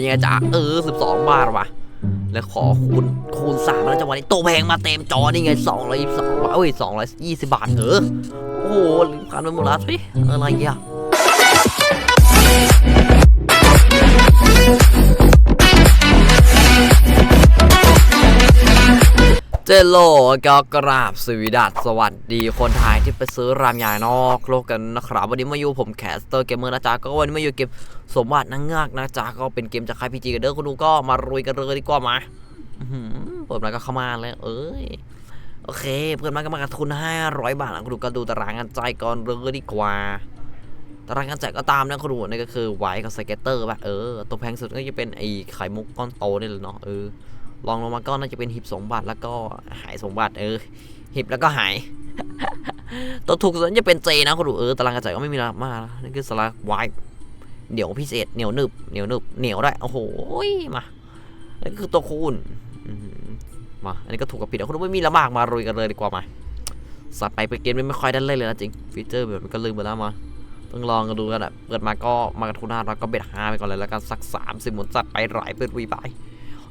ยังไงจ๊ะเออสิบสองบาทว่ะ แล้วขอคูณคูณสามแล้วจังหวะนี้โตแพงมาเต็มจอนี่ไงสองร้อยยี่สิบสองบาทเอ้ยสองร้อยยี่สิบบาทเออโอ้โหผ่านไปหมดแล้วสิอะไรอะ เจโลก็กราบสวีดัสสวัสดีคนไทยที่ไปซื้อรามยายนอกโลกกันนะครับ วันนี้มาอยู่ผมแคสเตอร์เกมเมอร์นะจ๊ะก็วันนี้มาอยู่เกมสมบัตินางเงือกนะจ๊ะก็เป็นเกมจากค่ายพีจีกันเด้อคุณดูก็มารุยกันเลยดีกว่ามาเปิดมาก็เข้ามาเลยเอ้ยโอเคเปิดมาก็มากระทุน500บาทนะคุณดูก็ดูตารางกันใจก่อนเลยดีกว่าตารางการจ่ายก็ตามนะคุณดูนี่ก็คือไวท์กับสเก็ตเตอร์ป่ะเออตัวแพงสุดก็จะเป็นไอ้ไข่มุกก้อนโตนี่แหละเนาะเออ ลองลงมาก็น่าจะเป็นหิบสมบัติแล้วก็หายสมบัติเออหิบแล้วก็หาย ตัวถูกสุดจะเป็นเจนะคุณดูเออตารางกระจายก็ไม่มีอะมากนะนี่คือสลักไวท์เหนียวพิเศษเหนียวหนึบเหนียวหนึบเหนียวได้โอ้โหมานี่คือตัวคูณมาอันนี้ก็ถูกกับผิดคุณดูไม่มีละมากมารุยกันเลยดีกว่ามาสัตว์ไปไปเกมไม่ค่อยได้เล่นเลยนะจริงฟีเจอร์แบบมันก็ลืมไปแล้วมาต้องลองกันดูกันอะเปิดมาก็มากระทุนห้าแล้วก็เบ็ดห้าไปก่อนเลยแล้วกันสักสามสิบหมุนจัดไปหลายเปิดวีไป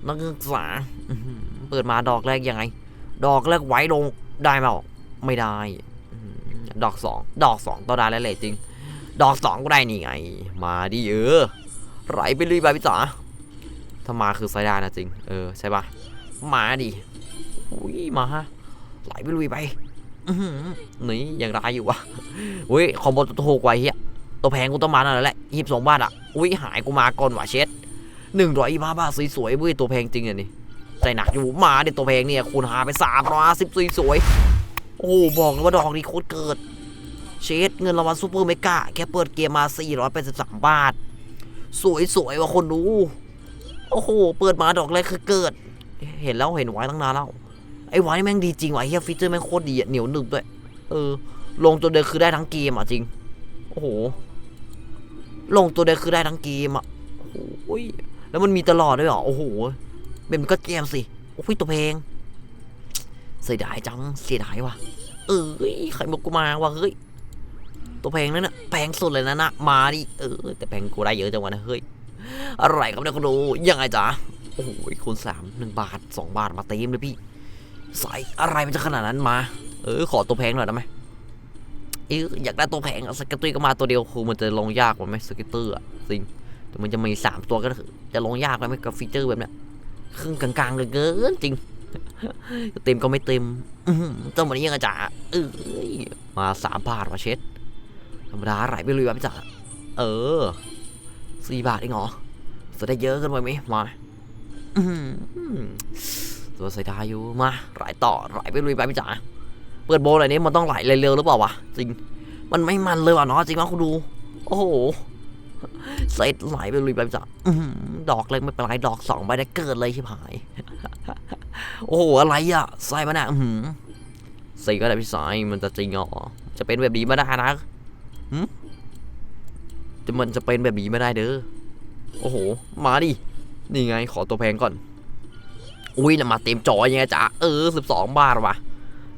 นักศึกษาอื้อหือเปิดมาดอกแรกยังไง ดอกแรกไว้ลงได้ไหมออกไม่ได้ ดอกสองดอกสองต่อได้แล้วแหละจริง ดอกสองก็ได้นี่ไง มาดิเออไหลไปเลยไปพี่จ๋าถ้ามาคือไซด้นะจริง เออใช่ปะมาดิอุ้ยมาฮะไหลไปลุยไปอื้อหือนี่ยังได้อยู่วะอุ้ยคอมโบตัวถูกไว้เฮียตัวแพงกูต้องมาหน่อยแล้วแหละยี่สิบสองบาทอะอุ้ยหายกูมาก่อนว่ะเช็ด หนึ่งร้อยยี่ห้าบาทสวยๆเว้ยตัวแพงจริงอะนี่ใจหนักอยู่มาเด็ดตัวแพงเนี่ยคูณหาไปสามร้อยสิบสวยๆโอ้โหบอกเลยว่าดอกนี้โคตรเกิด เชดเงินรางวัลซูเปอร์เมกาแค่เปิดเกมมา483บาท สวยๆว่ะคนดูโอ้โหเปิดมาดอกแรกคือเกิด เห็นแล้วเห็นไว้ตั้งนานแล้วไอ้ไว้แม่งดีจริงว่ะเฮียฟีเจอร์แม่งโคตรดีอะเหนียวหนึบด้วยเออ ลงตัวเดียวคือได้ทั้งเกมอะจริง โอ้โห ลงตัวเดียวคือได้ทั้งเกมอะโอ้ย แล้วมันมีตลอดด้วยเหรอ โอ้โหเป็นก็เกมสิ โอ้ยตัวเพลง เสียดายจัง เสียดายว่ะ เอ้ยใครบอกกูมาว่ะเฮ้ย ตัวแพงนั่นน่ะแพงสุดเลยนะนะ มาดิ เออ แต่แพงกูได้เยอะจังวะนะเฮ้ย อะไรครับเนี่ยคุณดูยังไงจ๊ะ โอ้โหคูณสามหนึ่งบาทสองบาทมาเต็มเลยพี่ใส่อะไรมันจะขนาดนั้นมา เออ ขอตัวแพงหน่อยได้ไหมเอออยากได้ตัวแพงสเก็ตเตอร์ก็มาตัวเดียวคือมันจะลงยากกว่าไหมสเก็ตเตอร์อะจริง มันจะมีสามตัวก็จะลงยากไปไหมกับฟีเจอร์แบบเนี้ยครึ่งกลางๆเลยเกินจริง เต็มก็ไม่เต็มอื้อหือต้องวันนี้ยังไงจ๋าเอ้ยมาสามบาทว่ะเช็ดธรรมดาไหลไปเลยว่ะพี่จ๋าเออสี่บาทเองเหรอจะได้เยอะเกินไปไหมมาตัวใส่ด้อยู่มาไหลต่อไหลไปลุยไปพี่จ๋าเปิดโบอะไรนี้มันต้องไหลเร็วๆหรือเปล่าวะจริง มันไม่มันเลยว่ะเนาะจริงว่าคุณดู โอ้โห เซตไหลไปลุยไปจ้ะดอกเล็กไม่เป็นไรดอกสองใบได้เกิดเลยชิบหาย โอ้โหอะไรอะใส่มาน่ะอื้อหือสี่ก็ได้พี่สายมันจะจริงเหรอจะเป็นแบบนี้ไม่ได้นะหืมจะมันจะเป็นแบบนี้ไม่ได้เด้อโอ้โห มาดิ นี่ไงขอตัวแพงก่อน อุ้ยแล้วมาเต็มจอยังไงจ๊ะเออสิบสองบาทว่ะ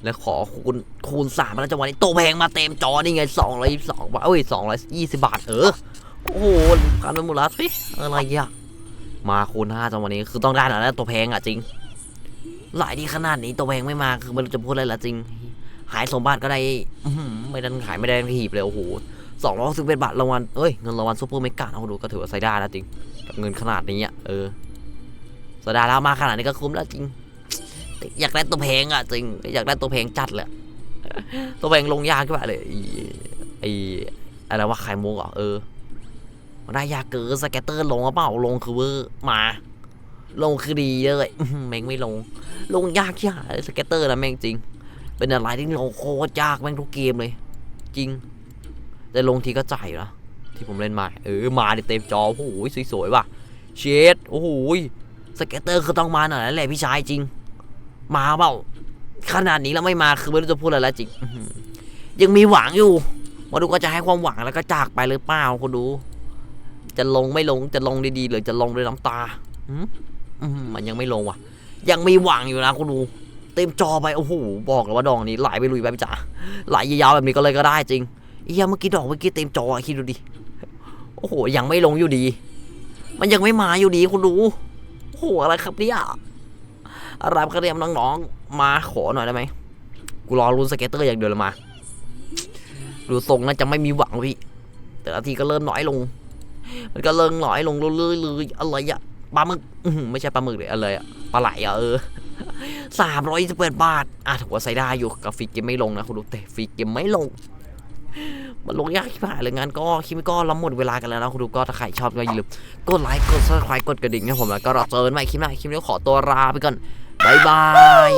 แล้วขอคูณคูณสามแล้วจังหวะนี้ตัวแพงมาเต็มจอนี่ไงสองร้อยยี่สิบสองบาทเอ้ยสองร้อยยี่สิบบาทเออ โอ้โหพันไปหมดแล้วสิอะไรอะมาคูณห้าจังวะนี้คือต้องได้หน่อยแล้วตัวแพงอะจริง หลายดีขนาดนี้ตัวแพงไม่มาคือไม่รู้จะพูดอะไรละจริง หายสมบัติก็ได้ไม่ดันขายไม่ได้หีบเลยโอ้โหสองร้อยสิบเอ็ดบาทรางวัลเอ้ยเงินรางวัลซูเปอร์เมกาเอาดูก็ถือว่าใช้ได้แล้วจริงกับเงินขนาดนี้อะเออใช้ได้แล้วมาขนาดนี้ก็คุ้มแล้วจริง อยากได้ตัวแพงอะจริง อยากได้ตัวแพงจัดเลยอะตัวแพงลงยากขึ้นมาเลยไอ้อะไรว่าไข่มุกเหรอเออ ได้ยากเกินสแกตเตอร์ลงเปล่าลงคือเวอร์มา ลงคือดีเลยแม่งไม่ลง ลงยากที่หาสแกตเตอร์นะแม่งจริง เป็นอะไรที่ลงโคตรยากแม่งทุกเกมเลย จริง แต่ลงทีก็จ่ายอยู่นะที่ผมเล่นมา เออมาเต็มจอโอ้โหสวยๆว่ะเชดโอ้โหสแกตเตอร์คือต้องมาหน่อยแหละพี่ชายจริง มาเปล่าขนาดนี้แล้วไม่มาคือไม่รู้จะพูดอะไรแล้วจริงยังมีหวังอยู่มาดูก็จะให้ความหวังแล้วก็จากไปหรือเปล่าคุณดู จะลงไม่ลงจะลงดีๆหรือจะลงด้วยน้ำตามอืมมันยังไม่ลงว่ะ ยังมีหวังอยู่นะคุณดูเต็มจอไปโอ้โหบอกเลยว่าดอกนี้ไหลไปลุยไปพี่จ๋าไหลยาวๆแบบนี้ก็เลยก็ได้จริงเฮียเมื่อกี้ดอกเมื่อกี้เต็มจอคิดดูดิโอ้โหยังไม่ลงอยู่ดี มันยังไม่มาอยู่ดีคุณดูโอ้โหอะไรครับเนี่ยอะไรครับเนี่ยน้องๆมาขอหน่อยได้ไหมกูรอรุนสเก็ตเตอร์อย่างเดียวเลยมาดูทรงน่าจะไม่มีหวังพี่ แต่ละทีก็เริ่มน้อยลง มันก็เริ่มน้อยลงเรื่อยๆเลยอะไรอะปลาหมึกไม่ใช่ปลาหมึกเลยอะไรอะปลาไหลอะเออสามร้อยสิบแปดบาทอะถือว่าใส่ได้อยู่กับฟรีเกมไม่ลงนะคุณดูแต่ฟรีเกมไม่ลงมันลงยากที่ผ่านเลยงั้นก็คลิปนี้ก็ล้ำหมดเวลากันแล้วนะคุณดูก็ถ้าใครชอบก็อย่าลืมกดไลค์กดซับสไครต์กดกระดิ่งให้ผมแล้วก็รอเจอกันใหม่คลิปหน้าคลิปนี้ขอตัวลาไปก่อนบายบาย